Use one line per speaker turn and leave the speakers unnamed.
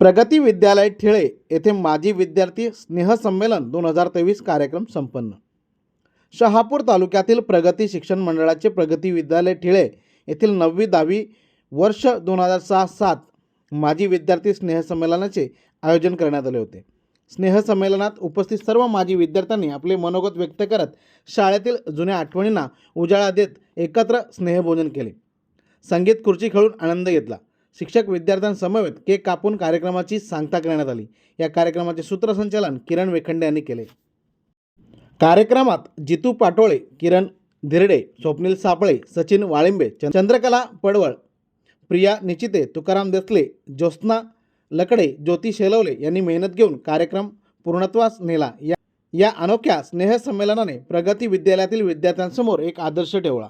प्रगती विद्यालय ठिळे येथे माजी विद्यार्थी स्नेहसंमेलन दोन हजार तेवीस कार्यक्रम संपन्न. शहापूर तालुक्यातील प्रगती शिक्षण मंडळाचे प्रगती विद्यालय ठिळे येथील नववी दहावी वर्ष दोन हजार सहा सात माजी विद्यार्थी स्नेहसंमेलनाचे आयोजन करण्यात आले होते. स्नेहसंमेलनात उपस्थित सर्व माजी विद्यार्थ्यांनी आपले मनोगत व्यक्त करत शाळेतील जुन्या आठवणींना उजाळा देत एकत्र स्नेहभोजन केले. संगीत खुर्ची खेळून आनंद घेतला. शिक्षक विद्यार्थ्यांसमवेत केक कापून कार्यक्रमाची सांगता करण्यात आली. या कार्यक्रमाचे सूत्रसंचालन किरण वेखंडे यांनी केले. कार्यक्रमात जितू पाटोळे किरण धिरडे स्वप्नील सापळे सचिन वाळिंबे चंद्रकला पडवळ प्रिया निचिते तुकाराम देसले ज्योत्स्ना लकडे ज्योती शेलवले यांनी मेहनत घेऊन कार्यक्रम पूर्णत्वास नेला. या या अनोख्या स्नेहसंमेलनाने प्रगती विद्यालयातील विद्यार्थ्यांसमोर एक आदर्श ठेवला.